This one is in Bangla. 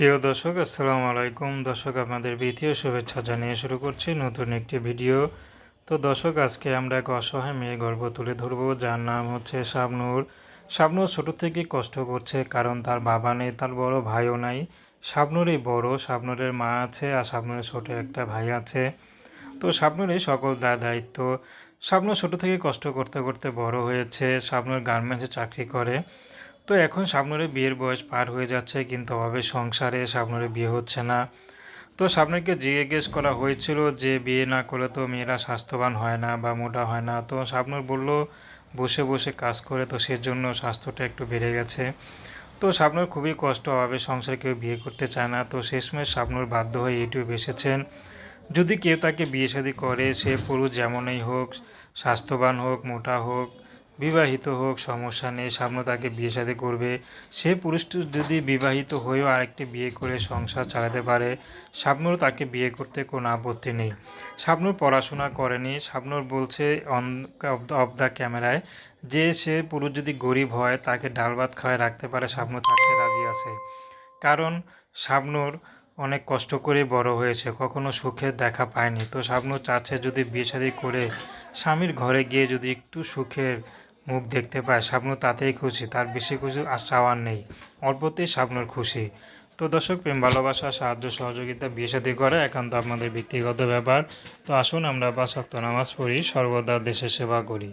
প্রিয় দর্শক, আসসালামু আলাইকুম। দর্শক, আপনাদের দ্বিতীয় শুভেচ্ছা জানিয়ে শুরু করছি নতুন একটি ভিডিও। তো দর্শক, আজকে আমরা এক অসহায় মেয়ে গল্প তুলে ধরবো। যার নাম হচ্ছে শাবনূর। শাবনূর ছোট থেকে কষ্ট করছে, কারণ তার বাবা নেই, তার বড় ভাইও নাই। শাবনূরই বড়, শাবনূরের মা আছে আর শাবনূরের ছোটো একটা ভাই আছে। তো শাবনূরই সকল দায় দায়িত্ব। শাবনূর ছোটো থেকে কষ্ট করতে করতে বড় হয়েছে। শাবনূর গার্মেন্টসে চাকরি করে। তো এখন শাবনুরের বিয়ের বয়স পার হয়ে যাচ্ছে, কিন্তু অভাবে সংসারে শাবনুরের বিয়ে হচ্ছে না। তো শাবনুরকে জিজ্ঞেস করা হয়েছিল যে, বিয়ে না করলে তো মেয়েরা স্বাস্থ্যবান হয় না বা মোটা হয় না। তো শাবনুর বলল, বসে বসে কাজ করে তো সেজন্য স্বাস্থ্যটা একটু বেড়ে গেছে। তো শাবনুর খুবই কষ্ট, অভাবে সংসারে কেউ বিয়ে করতে চায় না। তো শেষমেশ শাবনুর বাধ্য হয়ে ইউটিউব এসেছেন। যদি কেউ তাকে বিয়ে শাদী করে, সে পুরুষ যেমনই হোক, স্বাস্থ্যবান হোক, মোটা হোক বিবাহিত হোক, সমস্যা নেই, সামনে তাকে বিয়ে শাদী করবে। সে পুরুষটি যদি বিবাহিত হয়েও আরেকটি বিয়ে করে সংসার চালাতে পারে শাবনুর তাকে বিয়ে করতে কোনো আপত্তি নেই। শাবনুর পড়াশোনা করেনি শাবনুর বলছে অন অফ দ্য ক্যামেরায় যে সে পুরুষ যদি গরিব হয়, তাকে ডাল ভাত খাওয়ায় রাখতে পারে শাবনুর থাকতে রাজি আছে। কারণ শাবনুর অনেক কষ্ট করে বড় হয়েছে, কখনো সুখের দেখা পায়নি। তো শাবনুর চাচ্ছে যদি বিয়ে শাদী করে, স্বামীর ঘরে গিয়ে যদি একটু সুখের মুখ দেখতে পায় স্বপ্ন তাতেই খুশি, তার বেশি কিছু চাওয়ার নেই, অল্পতেই শাবনূর খুশি। তো দর্শক, প্রেম, ভালোবাসা, সাহায্য, সহযোগিতা, বিয়ে সাথে করে একান্ত আপনাদের ব্যক্তিগত ব্যাপার। তো আসুন আমরা বা শক্ত নামাজ পড়ি, সর্বদা দেশের সেবা করি।